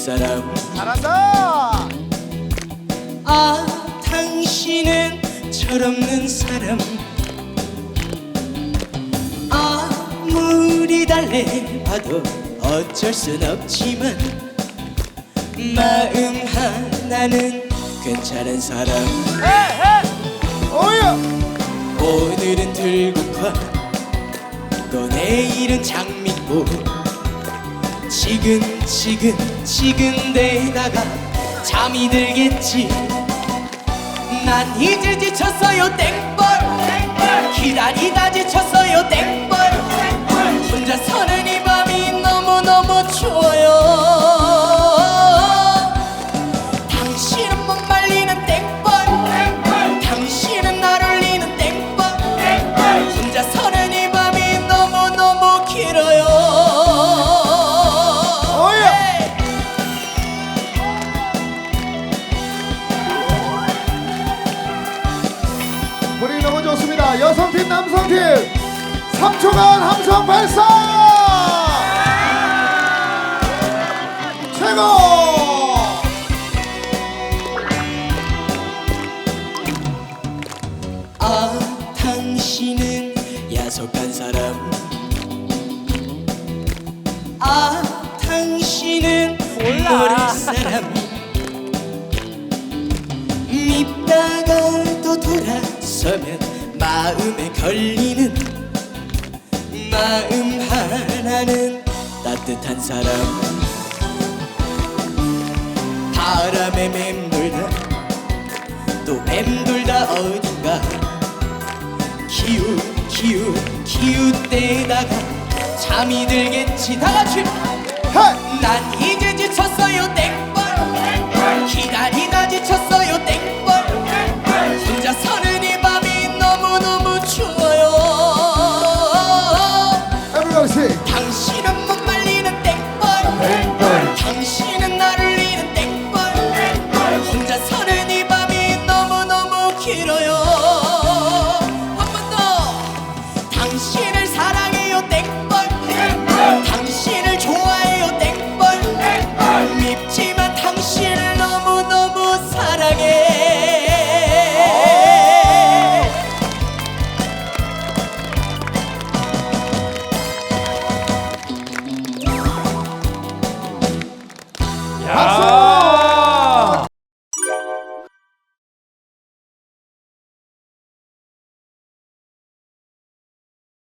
사람. 잘한다. 아 당신은 철없는 사람. 아무리 달래봐도 어쩔 순 없지만 마음 하나는 괜찮은 사람. 오야. 오늘은 들국화. 또 내일은 장미꽃 지금 지금 지금 대다가. 잠이 들겠지? 난 이제 지쳤어요 땡벌. 기다리다 지쳤어요 땡벌. 혼자 서는 이 밤이 너무너무 추워 여성팀, 남성팀 3초간 함성 발사! 최고! 아 당신은 야속한 사람 아 당신은 모를 사람 밉다가 또 돌아서면 마음에 걸리는 마음 하나는 따뜻한 사람. 바람에 맴돌다 또 맴돌다 어딘가. 기우 기우 기웃대다가 잠이 들겠지. 다 같이. 헤! 난 땡벌 당신은 못 말리는 땡벌. 땡벌. 당신은 나를 잃은 땡벌. 땡벌. 혼자 서는 이 밤이 너무너무 길어요. 한 번 더. 당신을 사랑해요 땡벌. 땡벌. 당신을 좋아해요 땡벌. 땡벌. 밉지